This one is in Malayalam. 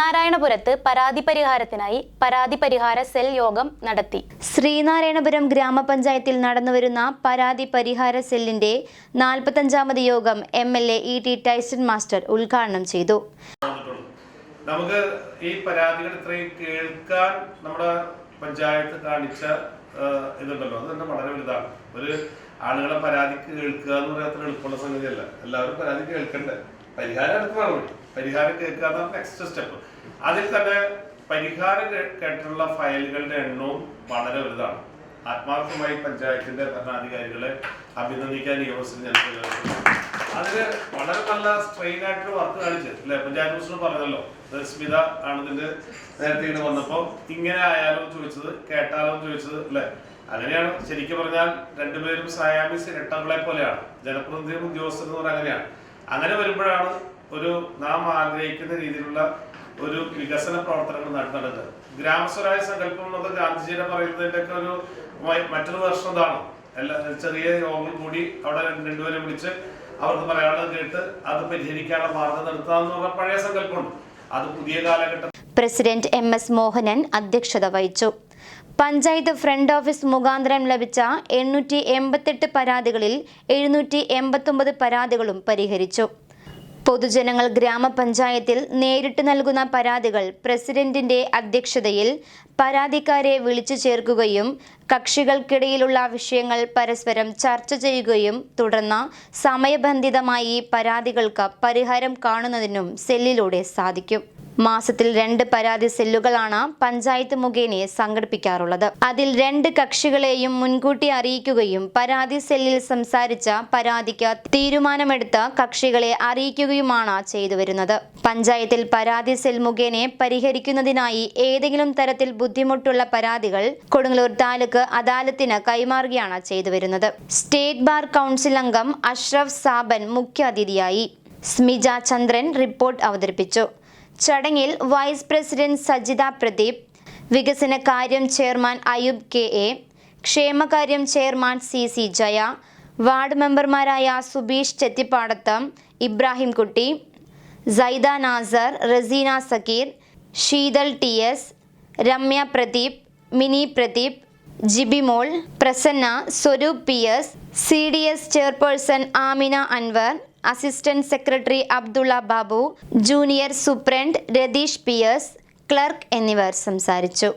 ശ്രീനാരായണപുരത്ത് പരാതി പരിഹാരത്തിനായി പരാതി പരിഹാര സെൽ യോഗം നടത്തി. ശ്രീനാരായണപുരം ഗ്രാമപഞ്ചായത്തിൽ നടന്നുവരുന്ന പരാതി പരിഹാര സെല്ലിന്റെ നാൽപ്പത്തഞ്ചാമത് യോഗം M L A E T Taison master ഉദ്ഘാടനം ചെയ്തു. നമുക്ക് ഈ പരാതികൾ ഇത്രയും കേൾക്കാൻ നമ്മുടെ പഞ്ചായത്ത് കാണിച്ച ഇതുണ്ടല്ലോ. അത് തന്നെ വളരെ വലുതാണ്. ഒരു ആളുകളെ പരാതി കേൾക്കുക എന്ന് പറയാത്ര എളുപ്പമുള്ള സംഗതിയല്ല. എല്ലാവരും പരാതി കേൾക്കണ്ടേ? പരിഹാരം അടുത്ത നടപടി പരിഹാരം കേൾക്കുക എന്നാണ് നെക്സ്റ്റ് സ്റ്റെപ്പ് അതിൽ തന്നെ പരിഹാരം കേട്ടിട്ടുള്ള ഫയലുകളുടെ എണ്ണവും വളരെ വലുതാണ്. ആത്മാർത്ഥമായി പഞ്ചായത്തിന്റെ ഭരണാധികാരികളെ അഭിനന്ദിക്കാൻ ഈ അവസരം ഞാൻ. അതിന് വളരെ നല്ല സ്ട്രെയിൻ ആയിട്ട് വർക്ക് കാണിച്ച് അല്ലെ? പഞ്ചായത്ത് പ്രസിഡന്റ് പറഞ്ഞല്ലോ. സ്മിത ആണ് ഇതിന്റെ നേരത്തെ ഇങ്ങനെ വന്നപ്പോ ഇങ്ങനെ ആയാലോ ചോദിച്ചത് കേട്ടാലോ ചോദിച്ചത് അല്ലെ? അങ്ങനെയാണ്. ശരിക്കും പറഞ്ഞാൽ രണ്ടുപേരും സായാമിസ് ഇരട്ടകളെ പോലെയാണ്. ജനപ്രതിനിധിയും ഉദ്യോഗസ്ഥരും അങ്ങനെയാണ്. അങ്ങനെ വരുമ്പോഴാണ് ഒരു നാം ആഗ്രഹിക്കുന്ന രീതിയിലുള്ള ഒരു വികസന പ്രവർത്തനങ്ങൾ നടത്തേണ്ടത് ഗ്രാമസ്വരായ സങ്കല്പം എന്നൊക്കെ ഗാന്ധിജിയുടെ പറയുന്നതിന്റെ ഒക്കെ ഒരു മറ്റൊരു വർഷം ഇതാണ്. എല്ലാ ചെറിയ യോഗങ്ങൾ കൂടി അവിടെ രണ്ടുപേരെ വിളിച്ച് അവർക്ക് പറയാനുള്ളത് കേട്ട് അത് പരിഹരിക്കാനുള്ള മാർഗം നടത്താന്ന് പറഞ്ഞ പഴയ സങ്കല്പമുണ്ട്. അത് പുതിയ കാലഘട്ടം പ്രസിഡന്റ് എം എസ് മോഹനൻ അധ്യക്ഷത വഹിച്ചു. പഞ്ചായത്ത് ഫ്രണ്ട് ഓഫീസ് മുഖാന്തരം ലഭിച്ച എണ്ണൂറ്റി എൺപത്തെട്ട് പരാതികളിൽ എഴുന്നൂറ്റി എൺപത്തൊമ്പത് പരാതികളും പരിഹരിച്ചു. പൊതുജനങ്ങൾ ഗ്രാമപഞ്ചായത്തിൽ നേരിട്ട് നൽകുന്ന പരാതികൾ പ്രസിഡന്റിന്റെ അധ്യക്ഷതയിൽ പരാതിക്കാരെ വിളിച്ചു ചേർക്കുകയും കക്ഷികൾക്കിടയിലുള്ള വിഷയങ്ങൾ പരസ്പരം ചർച്ച ചെയ്യുകയും തുടർന്ന് സമയബന്ധിതമായി പരാതികൾക്ക് പരിഹാരം കാണുന്നതിനും സെല്ലിലൂടെ സാധിക്കും. മാസത്തിൽ രണ്ട് പരാതി സെല്ലുകളാണ് പഞ്ചായത്ത് മുഖേന സംഘടിപ്പിക്കാറുള്ളത്. അതിൽ രണ്ട് കക്ഷികളെയും മുൻകൂട്ടി അറിയിക്കുകയും പരാതി സെല്ലിൽ സംസാരിച്ച പരാതിക്ക് തീരുമാനമെടുത്ത കക്ഷികളെ അറിയിക്കുകയുമാണ് ചെയ്തു വരുന്നത് പഞ്ചായത്തിൽ പരാതി സെൽ മുഖേന പരിഹരിക്കുന്നതിനായി ഏതെങ്കിലും തരത്തിൽ ബുദ്ധിമുട്ടുള്ള പരാതികൾ കൊടുങ്ങല്ലൂർ താലൂക്ക് അദാലത്തിന് കൈമാറുകയാണ് ചെയ്തു വരുന്നത് സ്റ്റേറ്റ് ബാർ കൗൺസിൽ അംഗം അഷ്റഫ് സാബൻ മുഖ്യാതിഥിയായി. സ്മിജ ചന്ദ്രൻ റിപ്പോർട്ട് അവതരിപ്പിച്ചു. ചടങ്ങിൽ വൈസ് പ്രസിഡന്റ് സജിത പ്രദീപ് വികസന കാര്യം chairman Ayub K A ക്ഷേമകാര്യം chairman C C Jaya ward മെമ്പർമാരായ Subeesh Chethippadath Ibrahimkutty Saida Nasar Raseena Sakkeer Sheethal T S Ramya Pradeep Mini Pradeep Jibimol Prasanna Swaroop P S C D S chairperson Amina Anvar assistant secretary Abdulla Babu junior superintendent Ratheesh Pierce clerk എന്നിവർ സംസാരിച്ചു.